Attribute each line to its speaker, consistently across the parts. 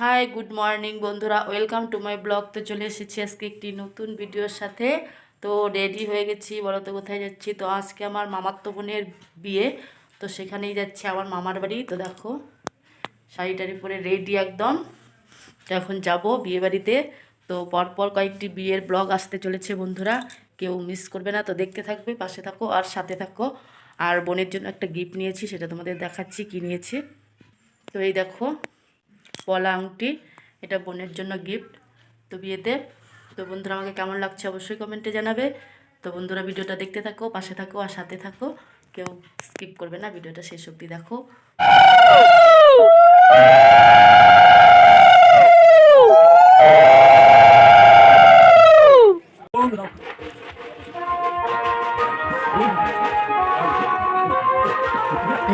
Speaker 1: High, good morning বন্ধুরা। Welcome to my blog. তো চলে এসেছি আজকে একটি নতুন ভিডিওর সাথে। তো রেডি হয়ে গেছি, বলো তো কোথায় যাচ্ছি? তো আজকে আমার মামাতো বোনের বিয়ে। তো সেখানেই যাচ্ছি আমার মামার বাড়ি। তো দেখো শাড়ি টাড়ি পরে রেডি একদম। তো এখন যাব বিয়ে বাড়িতে। তো পরপর কয়েকটি বিয়ের ব্লগ আসতে চলেছে বন্ধুরা। কেউ মিস করবে না। তো দেখতে থাকবে, পাশে থাকো আর সাথে থাকো। আর বোনের জন্য একটা গিফট নিয়েছি, সেটা তোমাদের দেখাচ্ছি কি নিয়েছি। তো এই দেখো পলা আংটি এটা বোনের জন্য গিফট তো বিয়েতে। তো বন্ধুরা আমাকে কেমন লাগছে অবশ্যই কমেন্টে জানাবে। তো বন্ধুরা ভিডিওটা দেখতে থাকো পাশে থাকো আর সাথে থাকো। কেউ স্কিপ করবে না ভিডিওটা শেষ অবধি দেখো।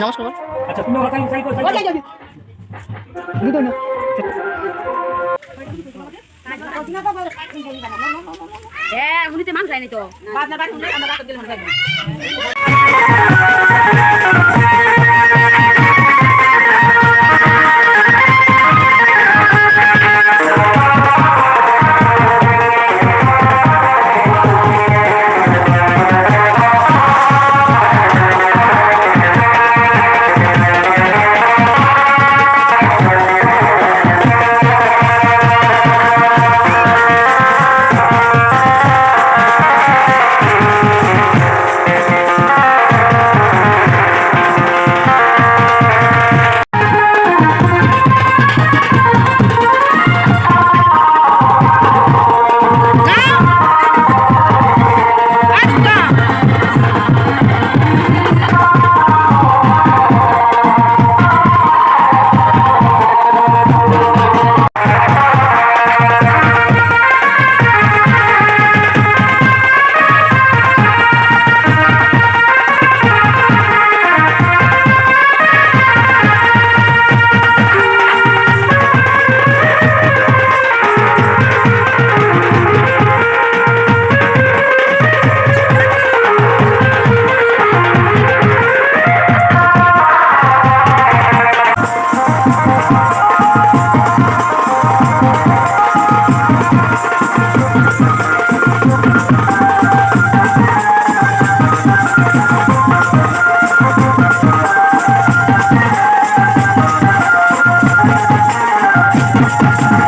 Speaker 1: নমস্কার।
Speaker 2: আচ্ছা তুমি আমার না।
Speaker 3: হ্যাঁ উনিতে মানুষ যায়নি তো। যায়নি Thank you. Thank you.